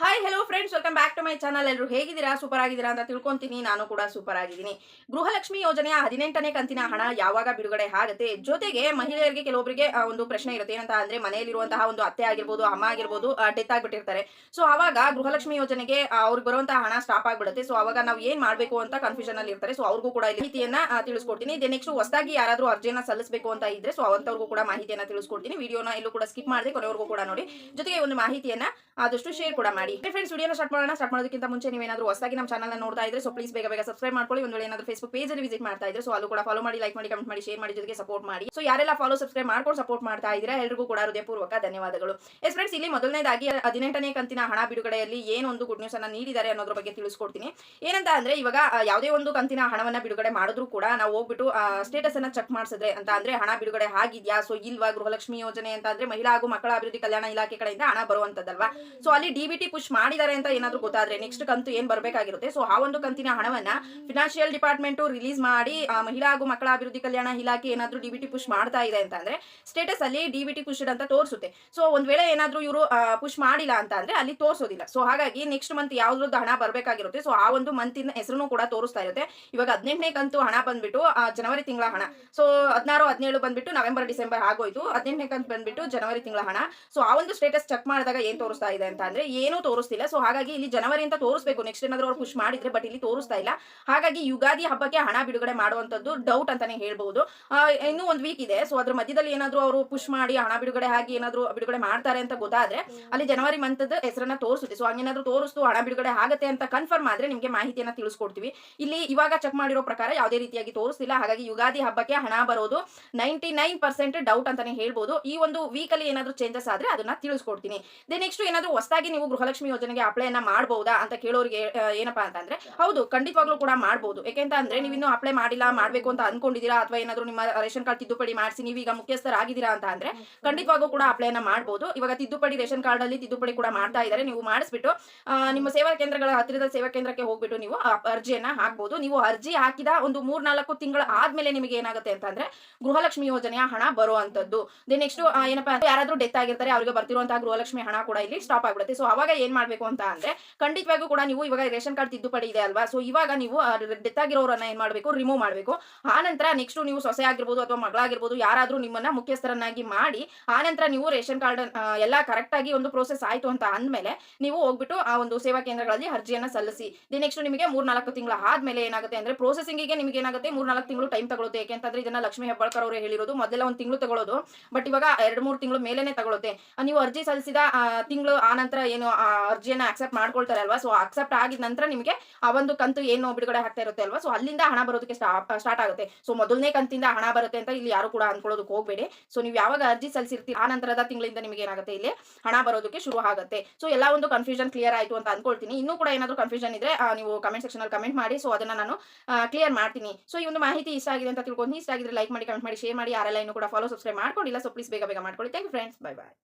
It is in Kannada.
Hi hello friends welcome back to my channel ಎಲ್ಲರೂ ಹೇಗಿದ್ದೀರಾ? ಸೂಪರ್ ಆಗಿದ್ದೀರಾ ಅಂತ ತಿಳ್ಕೊಂತೀನಿ. ನಾನು ಕೂಡ ಸೂಪರ್ ಆಗಿದ್ದೀನಿ. ಗೃಹಲಕ್ಷ್ಮಿ ಯೋಜನೆಯ ಹದಿನೆಂಟನೇ ಕಂತಿನ ಹಣ ಯಾವಾಗ ಬಿಡುಗಡೆ ಆಗುತ್ತೆ? ಜೊತೆಗೆ ಮಹಿಳೆಯರಿಗೆ ಕೆಲವೊಬ್ಬರಿಗೆ ಒಂದು ಪ್ರಶ್ನೆ ಇರುತ್ತೆ. ಏನಂತ ಅಂದ್ರೆ ಮನೆಯಲ್ಲಿರುವಂತಹ ಒಂದು ಅತ್ತೆ ಆಗಿರ್ಬೋದು, ಅಮ್ಮ ಆಗಿರ್ಬೋದು ಡೆತ್ ಆಗಿಬಿಟ್ಟಿರ್ತಾರೆ. ಸೊ ಅವಾಗ ಗೃಹಲಕ್ಷ್ಮಿ ಯೋಜನೆಗೆ ಅವ್ರಿಗೆ ಬರುವಂತಹ ಹಣ ಸ್ಟಾಪ್ ಆಗಿಬಿಡುತ್ತೆ. ಸೊ ಅವಾಗ ನಾವು ಏನ್ ಮಾಡಬೇಕು ಅಂತ ಕನ್ಫ್ಯೂಷನ್ ಅಲ್ಲಿ ಇರ್ತಾರೆ. ಸೊ ಅವ್ರಿಗೂ ಕೂಡ ಇಲ್ಲಿ ಮಾಹಿತಿಯನ್ನ ತಿಳಿಸ್ಕೊಡ್ತೀನಿ. ದೆ ನೆಕ್ಸ್ಟ್ ಹೊಸದಾಗಿ ಯಾರಾದ್ರೂ ಅರ್ಜಿಯನ್ನ ಸಲ್ಲಿಸಬೇಕು ಅಂತ ಇದ್ರೆ ಸೊ ಅವಂತವ್ರಿಗೂ ಕೂಡ ಮಾಹಿತಿಯನ್ನ ತಿಳಿಸ್ಕೊಡ್ತೀನಿ. ವಿಡಿಯೋನ ಎಲ್ಲೂ ಕೂಡ ಸ್ಕಿಪ್ ಮಾಡದೆ ಕೊನೆವರೆಗೂ ಕೂಡ ನೋಡಿ. ಜೊತೆಗೆ ಒಂದು ಮಾಹಿತಿಯನ್ನ ಆದಷ್ಟು ಶೇರ್ ಕೂಡ ಮಾಡಿ. ಫ್ರೆಂಡ್ಸ್ ವಿಡಿಯೋನ ಸ್ಟಾರ್ಟ್ ಮಾಡೋಣ. ಸ್ಟಾರ್ಟ್ ಮಾಡೋದಕ್ಕಿಂತ ಮುಂಚೆ ನೀವೇನಾದ್ರೂ ಹೊಸದಾಗಿ ನಮ್ಮ ಚಾನಲ್ ನೋಡ್ತಾ ಇದ್ರೆ ಸೊ ಪ್ಲೀಸ್ ಬೇಗ ಬೇಗ ಸಬ್ಸ್ಕ್ರೈಬ್ ಮಾಡ್ಕೊಳ್ಳಿ. ಒಂದು ವೇಳೆ ಏನಾದ್ರೂ ಫೇಸ್ಬುಕ್ ಪೇಜ್ ಅಲ್ಲಿ ವಿಸಿಟ್ ಮಾಡ್ತಾ ಇದ್ರೆ ಸೊ ಅಲ್ಲೂ ಕೂಡ ಫಾಲೋ ಮಾಡಿ ಲೈಕ್ ಮಾಡಿ ಕಮೆಂಟ್ ಮಾಡಿ ಶೇರ್ ಮಾಡಿ ಜೊತೆಗೆ ಸಪೋರ್ಟ್ ಮಾಡಿ. ಸೊ ಯಾರೆಲ್ಲ ಫಾಲೋ ಸಬ್ಸ್ಕ್ರೈಬ್ ಮಾಡ್ಕೊಂಡು ಸಪೋರ್ಟ್ ಮಾಡ್ತಾ ಇದ್ರೆ ಎಲ್ಲರಿಗೂ ಕೂಡ ಹೃದಯಪೂರ್ವಕ ಧನ್ಯವಾದಗಳು. ಎಸ್ ಫ್ರೆಂಡ್ಸ್ ಇಲ್ಲಿ ಮೊದಲನೇದಾಗಿ ಹದಿನೆಂಟನೇ ಕಂತಿನ ಹಣ ಬಿಡುಗಡೆಯಲ್ಲಿ ಏನೊಂದು ಗುಡ್ ನ್ಯೂಸ್ ಅನ್ನ ನೀಡಿದ್ದಾರೆ ಅನ್ನೋದ್ರ ಬಗ್ಗೆ ತಿಳಿಸ್ಕೊಡ್ತೀನಿ. ಏನಂತ ಅಂದ್ರೆ, ಇವಾಗ ಯಾವುದೇ ಒಂದು ಕಂತಿನ ಹಣವನ್ನ ಬಿಡುಗಡೆ ಮಾಡಿದ್ರು ಕೂಡ ನಾವು ಹೋಗ್ಬಿಟ್ಟು ಸ್ಟೇಟಸ್ ಅನ್ನ ಚೆಕ್ ಮಾಡಿಸಿದ್ರೆ ಅಂತ ಅಂದ್ರೆ ಹಣ ಬಿಡುಗಡೆ ಆಗಿದ್ಯಾ? ಸೊ ಇಲ್ವಾ ಗೃಹಲಕ್ಷ್ಮಿ ಯೋಜನೆ ಅಂತ ಅಂದ್ರೆ ಮಹಿಳಾ ಹಾಗೂ ಮಕ್ಕಳ ಅಭಿವೃದ್ಧಿ ಕಲ್ಯಾಣ ಇಲಾಖೆ ಕಡೆಯಿಂದ ಹಣ ಬರುವಂತದ್ದಲ್ವಾ? ಸೊ ಅಲ್ಲಿ ಡಿಬಿಟಿ ಪುಷ್ ಮಾಡಿದ್ದಾರೆ ಅಂತ ಏನಾದ್ರು ಗೊತ್ತಾದ್ರೆ ನೆಕ್ಸ್ಟ್ ಕಂತು ಏನ್ ಬರಬೇಕಾಗಿರುತ್ತೆ. ಸೊ ಆ ಒಂದು ಕಂತಿನ ಹಣವನ್ನ ಫಿನಾನ್ಷಿಯಲ್ ಡಿಪಾರ್ಟ್ಮೆಂಟ್ ರಿಲೀಸ್ ಮಾಡಿ ಮಹಿಳಾ ಹಾಗೂ ಮಕ್ಕಳ ಅಭಿವೃದ್ಧಿ ಕಲ್ಯಾಣ ಇಲಾಖೆ ಏನಾದ್ರು ಡಿಬಿಟಿ ಪುಷ್ ಮಾಡ್ತಾ ಇದೆ ಅಂತ ಅಂದ್ರೆ ಸ್ಟೇಟಸ್ ಅಲ್ಲಿ ಡಿಬಿಟಿ ಪುಷ್ ಅಂತ ತೋರಿಸುತ್ತೆ. ಸೊ ಒಂದ್ ವೇಳೆ ಏನಾದ್ರು ಇವರು ಪುಷ್ ಮಾಡಿಲ್ಲ ಅಂತ ಅಂದ್ರೆ ಅಲ್ಲಿ ತೋರಿಸೋದಿಲ್ಲ. ಸೊ ಹಾಗಾಗಿ ನೆಕ್ಸ್ಟ್ ಮಂತ್ ಯಾವ್ದ್ರದ್ದು ಹಣ ಬರಬೇಕಾಗಿರುತ್ತೆ. ಸೊ ಆ ಒಂದು ಮಂತಿನ ಹೆಸರು ಕೂಡ ತೋರಿಸ್ತಾ ಇರುತ್ತೆ. ಇವಾಗ ಹದಿನೆಂಟನೇ ಕಂತು ಹಣ ಬಂದ್ಬಿಟ್ಟು ಜನವರಿ ತಿಂಗಳ ಹಣ. ಸೊ ಹದಿನಾರು, ಹದಿನೇಳು ಬಂದ್ಬಿಟ್ಟು ನವೆಂಬರ್, ಡಿಸೆಂಬರ್ ಆಗೋಯ್ತು. ಹದಿನೆಂಟನೇ ಕಂತು ಬಂದ್ಬಿಟ್ಟು ಜನವರಿ ತಿಂಗಳ ಹಣ. ಸೊ ಆ ಒಂದು ಸ್ಟೇಟಸ್ ಚೆಕ್ ಮಾಡಿದಾಗ ಏನ್ ತೋರಿಸ್ತಾ ಇದೆ ಅಂತ ಅಂದ್ರೆ ಏನೂ ತೋರಿಸ್ತಿಲ್ಲ. ಸೊ ಹಾಗಾಗಿ ಇಲ್ಲಿ ಜನವರಿ ಅಂತ ತೋರಿಸ್ಬೇಕು. ನೆಕ್ಸ್ಟ್ ಏನಾದ್ರು ಅವ್ರು ಪುಷ್ ಮಾಡಿದ್ರೆ ಬಟ್ ಇಲ್ಲಿ ತೋರಿಸ್ತಾ ಇಲ್ಲ. ಹಾಗಾಗಿ ಯುಗಾದಿ ಹಬ್ಬಕ್ಕೆ ಹಣ ಬಿಡುಗಡೆ ಮಾಡುವಂತದ್ದು ಡೌಟ್ ಅಂತಾನೆ ಹೇಳ್ಬಹುದು ಇನ್ನೂ ಒಂದು ವೀಕ್ ಇದೆ. ಸೊ ಅದ್ರ ಮಧ್ಯದಲ್ಲಿ ಏನಾದ್ರು ಅವರು ಪುಷ್ ಮಾಡಿ ಹಣ ಬಿಡುಗಡೆ ಆಗಿ ಏನಾದ್ರು ಬಿಡುಗಡೆ ಮಾಡ್ತಾರೆ ಅಂತ ಗೊತ್ತಾದ್ರೆ, ಅಲ್ಲಿ ಜನವರಿ ಮಂತ್ ಹೆಸರನ್ನ ತೋರಿಸುತ್ತೆ. ಸೊ ಹಂಗೇನಾದ್ರು ತೋರಿಸ್ತು, ಹಣ ಬಿಡುಗಡೆ ಆಗತ್ತೆ ಅಂತ ಕನ್ಫರ್ಮ್ ಆದ್ರೆ ನಿಮಗೆ ಮಾಹಿತಿಯನ್ನ ತಿಳಿಸ್ಕೊಡ್ತೀವಿ. ಇಲ್ಲಿ ಇವಾಗ ಚೆಕ್ ಮಾಡಿರೋ ಪ್ರಕಾರ ಯಾವುದೇ ರೀತಿಯಾಗಿ ತೋರಿಸ್ತಿಲ್ಲ. ಹಾಗಾಗಿ ಯುಗಾದಿ ಹಬ್ಬಕ್ಕೆ ಹಣ ಬರೋದು ನೈಂಟಿ ನೈನ್ ಪರ್ಸೆಂಟ್ ಡೌಟ್ ಅಂತಾನೆ ಹೇಳ್ಬೋದು. ಈ ಒಂದು ವೀಕಲ್ಲಿ ಏನಾದ್ರು ಚೇಂಜಸ್ ಆದ್ರೆ ಅದನ್ನ ತಿಳಿಸ್ಕೊಡ್ತೀನಿ. ದೆ ನೆಕ್ಸ್ಟ್ ಏನಾದ್ರು ಹೊಸದಾಗಿ ನೀವು ಗೃಹಲಕ್ಷ್ಮಿ ಯೋಜನೆಗೆ ಅಪ್ಲೈನ ಮಾಡಬಹುದಾ ಅಂತ ಕೇಳೋರಿಗೆ ಏನಪ್ಪಾ ಅಂತಂದ್ರೆ, ಹೌದು, ಖಂಡಿತವಾಗ್ಲೂ ಕೂಡ ಮಾಡಬಹುದು ಯಾಕೆಂತ ಅಂದ್ರೆ ನೀವು ಇನ್ನೂ ಅಪ್ಲೈ ಮಾಡಿಲ್ಲ, ಮಾಡಬೇಕು ಅಂತ ಅನ್ಕೊಂಡಿದ್ದೀರಾ ಅಥವಾ ಏನಾದ್ರು ನಿಮ್ಮ ರೇಷನ್ ಕಾರ್ಡ್ ತಿದ್ದುಪಡಿ ಮಾಡಿಸಿ ನೀವೀಗ ಮುಖ್ಯಸ್ಥರಾಗಿದ್ದೀರಾ ಅಂತ ಅಂದ್ರೆ ಖಂಡಿತವಾಗೂ ಕೂಡ ಅಪ್ಲೈನ ಮಾಡಬಹುದು ಇವಾಗ ತಿದ್ದುಪಡಿ ರೇಷನ್ ಕಾರ್ಡ್ ಅಲ್ಲಿ ತಿದ್ದುಪಡಿ ಕೂಡ ಮಾಡ್ತಾ ಇದ್ದಾರೆ, ನೀವು ಮಾಡಿಸ್ಬಿಟ್ಟು ನಿಮ್ಮ ಸೇವಾ ಕೇಂದ್ರಗಳ ಹತ್ತಿರದ ಸೇವಾ ಕೇಂದ್ರಕ್ಕೆ ಹೋಗ್ಬಿಟ್ಟು ನೀವು ಅರ್ಜಿಯನ್ನ ಹಾಕಬಹುದು ನೀವು ಅರ್ಜಿ ಹಾಕಿದ ಒಂದು ಮೂರ್ನಾಲ್ಕು ತಿಂಗಳ ಆದ್ಮೇಲೆ ನಿಮಗೆ ಏನಾಗುತ್ತೆ ಅಂತಂದ್ರೆ ಗೃಹಲಕ್ಷ್ಮಿ ಯೋಜನೆಯ ಹಣ ಬರುವಂತದ್ದು. ದೆ ನೆಕ್ಸ್ಟ್ ಏನಪ್ಪಾ ಅಂದ್ರೆ, ಯಾರಾದ್ರೂ ಡೆತ್ ಆಗಿರ್ತಾರೆ, ಅವರಿಗೆ ಬರ್ತಿರುವಂತಹ ಗೃಹಲಕ್ಷ್ಮಿ ಹಣ ಕೂಡ ಇಲ್ಲಿ ಸ್ಟಾಪ್ ಆಗ್ಬಿಡುತ್ತೆ. ಸೊ ಅವಾಗ ಏನ್ ಮಾಡ್ಬೇಕು ಅಂತ ಅಂದ್ರೆ ಖಂಡಿತವಾಗೂ ಕೂಡ ನೀವು ಇವಾಗ ರೇಷನ್ ಕಾರ್ಡ್ ತಿದ್ದುಪಡಿ ಇದೆ ಅಲ್ವಾ? ಸೊ ಇವಾಗ ನೀವು ಡೆತ್ ಆಗಿರೋರನ್ನ ಏನ್ ಮಾಡಬೇಕು? ರಿಮೂವ್ ಮಾಡಬೇಕು. ಆ ನಂತರ ನೆಕ್ಸ್ಟ್ ನೀವು ಸೊಸೆ ಆಗಿರ್ಬೋದು ಅಥವಾ ಮಗಳಾಗಿರ್ಬೋದು, ಯಾರಾದ್ರೂ ನಿಮ್ಮನ್ನ ಮುಖ್ಯಸ್ಥರನ್ನಾಗಿ ಮಾಡಿ, ಆ ನಂತರ ನೀವು ರೇಷನ್ ಕಾರ್ಡ್ ಎಲ್ಲ ಕರೆಕ್ಟ್ ಆಗಿ ಒಂದು ಪ್ರೋಸೆಸ್ ಆಯ್ತು ಅಂತ ಅಂದ್ಮೇಲೆ ನೀವು ಹೋಗ್ಬಿಟ್ಟು ಆ ಒಂದು ಸೇವಾ ಕೇಂದ್ರಗಳಲ್ಲಿ ಅರ್ಜಿಯನ್ನ ಸಲ್ಲಿಸಿ. ದಿ ನೆಕ್ಸ್ಟ್ ನಿಮಗೆ ಮೂರ್ನಾಲ್ಕು ತಿಂಗಳ ಆದ್ಮೇಲೆ ಏನಾಗುತ್ತೆ ಅಂದ್ರೆ ಪ್ರೊಸೆಸಿಂಗಿಗೆ ನಿಮಗೆ ಏನಾಗುತ್ತೆ? ಮೂರ್ನಾಲ್ಕು ತಿಂಗಳು ಟೈಮ್ ತಗೊಳುತ್ತೆ. ಯಾಕೆಂತಂದ್ರೆ ಇದನ್ನ ಲಕ್ಷ್ಮಿ ಹೆಬ್ಬಾಳ್ಕರ್ ಅವರು ಹೇಳಿರೋದು. ಮೊದಲ ಒಂದು ತಿಂಗಳು ತಗೊಳ್ಳೋದು ಬಟ್ ಇವಾಗ ಎರಡು ಮೂರು ತಿಂಗಳು ಮೇಲೇನೆ ತಗೊಳುತ್ತೆ. ನೀವು ಅರ್ಜಿ ಸಲ್ಲಿಸಿದ ತಿಂಗಳು ಆ ನಂತರ ಏನು ಅರ್ಜಿಯನ್ನ ಅಕ್ಸೆಪ್ಟ್ ಮಾಡ್ಕೊಳ್ತಾರೆ ಅಲ್ವಾ? ಸೊ ಅಕ್ಸೆಪ್ಟ್ ಆಗಿದ ನಂತರ ನಿಮಗೆ ಆ ಒಂದು ಕಂತು ಏನು ಬಿಡುಗಡೆ ಆಗ್ತಾ ಇರುತ್ತೆ ಅಲ್ವಾ? ಸೊ ಅಲ್ಲಿಂದ ಹಣ ಬರೋದಕ್ಕೆ ಸ್ಟಾರ್ಟ್ ಆಗುತ್ತೆ. ಸೊ ಮೊದಲನೇ ಕಂತಿಂದ ಹಣ ಬರುತ್ತೆ ಅಂತ ಇಲ್ಲಿ ಯಾರು ಕೂಡ ಅನ್ಕೊಳ್ಳೋದಕ್ಕೆ ಹೋಗಬೇಡಿ. ಸೊ ನೀವು ಯಾವಾಗ ಅರ್ಜಿ ಸಲ್ಲಿಸಿರ್ತೀರಿ, ಆ ನಂತರದ ತಿಂಗಳಿಂದ ನಿಮಗೆ ಏನಾಗುತ್ತೆ ಇಲ್ಲಿ ಹಣ ಬರೋದಕ್ಕೆ ಶುರು ಆಗುತ್ತೆ. ಸೊ ಎಲ್ಲ ಒಂದು ಕನ್ಫ್ಯೂಷನ್ ಕ್ಲಿಯರ್ ಆಯಿತು ಅಂತ ಅನ್ಕೊಳ್ತೀನಿ. ಇನ್ನೂ ಕೂಡ ಏನಾದರೂ ಕನ್ಫ್ಯೂಷನ್ ಇದ್ರೆ ನೀವು ಕಮೆಂಟ್ ಸೆಕ್ಷನ್ ಅಲ್ಲಿ ಕಮೆಂಟ್ ಮಾಡಿ. ಸೊ ಅದನ್ನ ನಾನು ಕ್ಲಿಯರ್ ಮಾಡ್ತೀನಿ. ಸೊ ಈ ಒಂದು ಮಾಹಿತಿ ಇಷ್ಟ ಆಗಿದೆ ಅಂತ ತಿಳ್ಕೊಂಡು, ಇಷ್ಟ ಆಗಿದ್ರೆ ಲೈಕ್ ಮಾಡಿ ಕಮೆಂಟ್ ಮಾಡಿ ಶೇರ್ ಮಾಡಿ. ಯಾರೆಲ್ಲ ಇನ್ನೂ ಕೂಡ ಫಾಲೋ ಸಬ್ಸ್ಕ್ರೈಬ್ ಮಾಡ್ಕೊಂಡಿಲ್ಲ ಸೊ ಪ್ಲೀಸ್ ಬೇಗ ಬೇಗ ಮಾಡ್ಕೊಳ್ಳಿ. Thank you friends bye bye